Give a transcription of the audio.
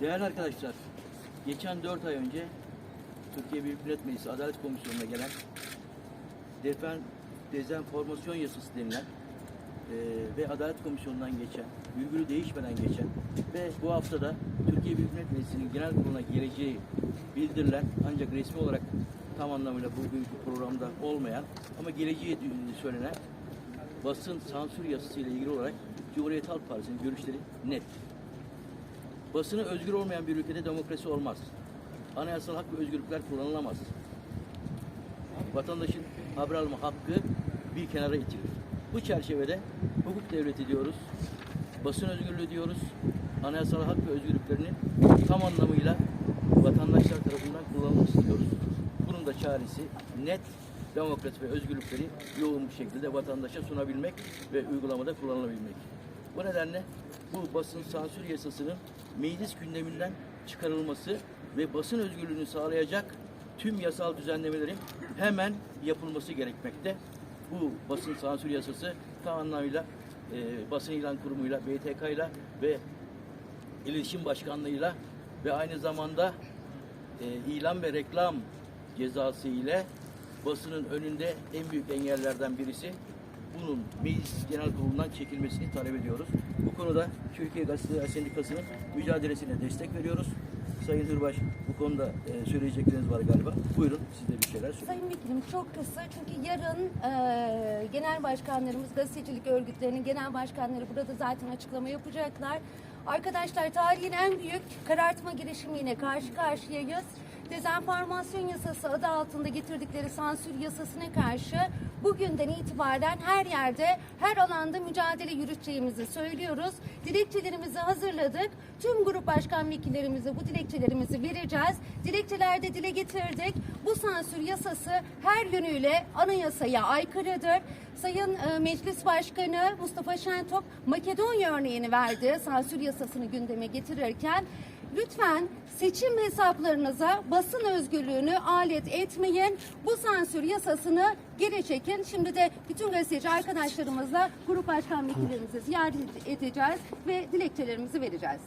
Değerli arkadaşlar, geçen 4 ay önce Türkiye Büyük Millet Meclisi Adalet Komisyonu'na gelen defen, dezenformasyon yasası denilen eee, ve Adalet Komisyonu'ndan geçen, virgülü değişmeden geçen ve bu haftada Türkiye Büyük Millet Meclisi'nin genel kuruluna geleceği bildirilen ancak resmi olarak tam anlamıyla bugünkü programda olmayan ama geleceği söylenen basın sansür yasası ile ilgili olarak Cumhuriyet Halk Partisi'nin görüşleri net. Basını özgür olmayan bir ülkede demokrasi olmaz. Anayasal hak ve özgürlükler kullanılamaz. Vatandaşın haber alma hakkı bir kenara itilir. Bu çerçevede hukuk devleti diyoruz, basın özgürlüğü diyoruz, anayasal hak ve özgürlüklerinin tam anlamıyla vatandaşlar tarafından kullanılması diyoruz. Bunun da çaresi net demokrasi ve özgürlükleri yoğun bir şekilde vatandaşa sunabilmek ve uygulamada kullanılabilmek. Bu nedenle bu basın sansür yasasının meclis gündeminden çıkarılması ve basın özgürlüğünü sağlayacak tüm yasal düzenlemelerin hemen yapılması gerekmekte. Bu basın sansür yasası tam anlamıyla e, basın ilan kurumuyla, BTK'yla ve iletişim başkanlığıyla ve aynı zamanda e, ilan ve reklam cezası ile basının önünde en büyük engellerden birisi bunun meclis genel kurulundan çekilmesini talep ediyoruz. Bu konuda Türkiye Gazeteler Sendikası'nın mücadelesine destek veriyoruz. Sayın Hırbaş bu konuda e, söyleyecekleriniz var galiba. Buyurun siz de bir şeyler söyleyin. Sayın Vekilim çok kısa çünkü yarın e, genel başkanlarımız, gazetecilik örgütlerinin genel başkanları burada zaten açıklama yapacaklar. Arkadaşlar tarihin en büyük karartma girişimiyle karşı karşıyayız. Dezenformasyon yasası adı altında getirdikleri sansür yasasına karşı bugünden itibaren her yerde, her alanda mücadele yürüteceğimizi söylüyoruz. Dilekçelerimizi hazırladık. Tüm grup başkan vekillerimize bu dilekçelerimizi vereceğiz. Dilekçelerde dile getirdik. Bu sansür yasası her yönüyle anayasaya aykırıdır. Sayın e, Meclis Başkanı Mustafa Şentop Makedonya örneğini verdi sansür yasasını gündeme getirirken. Lütfen seçim hesaplarınıza basın özgürlüğünü alet etmeyin. Bu sansür yasasını geri çekin. Şimdi de bütün gazeteci arkadaşlarımızla grup başkan vekillerimizi ziyaret edeceğiz ve dilekçelerimizi vereceğiz.